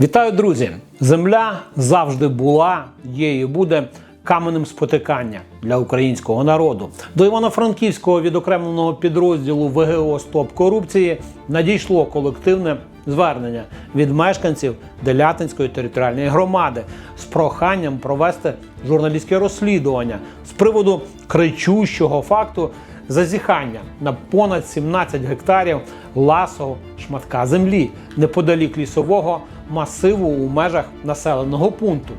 Вітаю, друзі! Земля завжди була, є і буде каменем спотикання для українського народу. До Івано-Франківського відокремленого підрозділу ВГО Стоп корупції надійшло колективне звернення від мешканців Делятинської територіальної громади з проханням провести журналістське розслідування з приводу кричущого факту зазіхання на понад 17 гектарів ласого шматка землі неподалік лісового масиву у межах населеного пункту.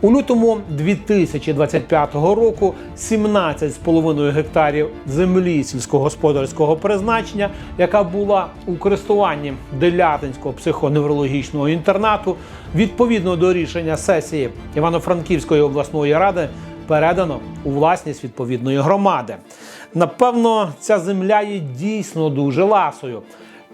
У лютому 2025 року 17,5 гектарів землі сільськогосподарського призначення, яка була у користуванні Делятинського психоневрологічного інтернату, відповідно до рішення сесії Івано-Франківської обласної ради, передано у власність відповідної громади. Напевно, ця земля є дійсно дуже ласою.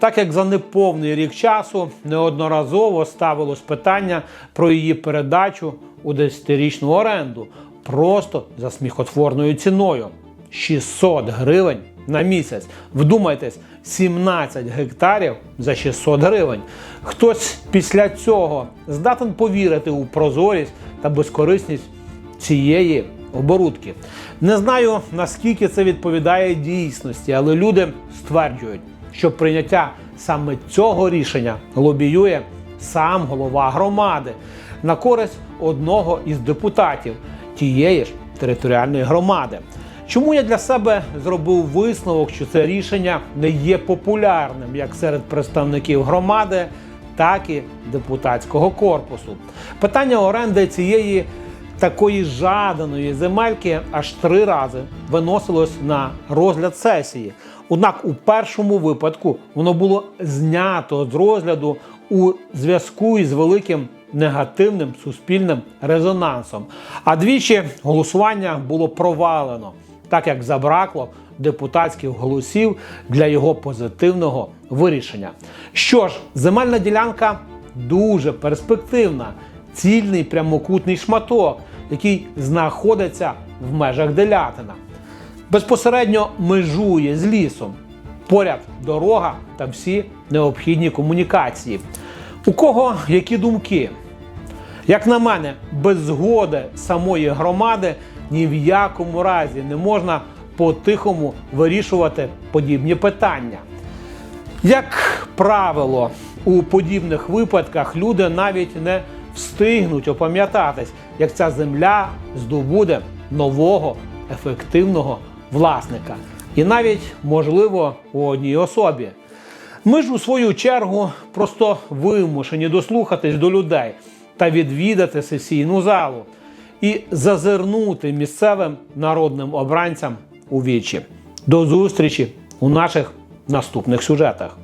Так як за неповний рік часу неодноразово ставилось питання про її передачу у 10-річну оренду просто за сміхотворною ціною 600 гривень на місяць. Вдумайтесь, 17 гектарів за 600 гривень. Хтось після цього здатен повірити у прозорість та безкорисність цієї оборудки. Не знаю наскільки це відповідає дійсності, але люди стверджують, що прийняття саме цього рішення лобіює сам голова громади на користь одного із депутатів тієї ж територіальної громади. Чому я для себе зробив висновок, що це рішення не є популярним як серед представників громади, так і депутатського корпусу? Питання оренди цієї такої жаданої земельки аж три рази виносилось на розгляд сесії. Однак у першому випадку воно було знято з розгляду у зв'язку із великим негативним суспільним резонансом. А двічі голосування було провалено, так як забракло депутатських голосів для його позитивного вирішення. Що ж, земельна ділянка дуже перспективна, цільний прямокутний шматок, який знаходиться в межах Делятина. Безпосередньо межує з лісом. Поряд дорога та всі необхідні комунікації. У кого які думки? Як на мене, без згоди самої громади ні в якому разі не можна по-тихому вирішувати подібні питання. Як правило, у подібних випадках люди навіть не встигнуть опам'ятатись, як ця земля здобуде нового ефективного власника. І навіть, можливо, у одній особі. Ми ж у свою чергу просто вимушені дослухатись до людей та відвідати сесійну залу і зазирнути місцевим народним обранцям у вічі. До зустрічі у наших наступних сюжетах.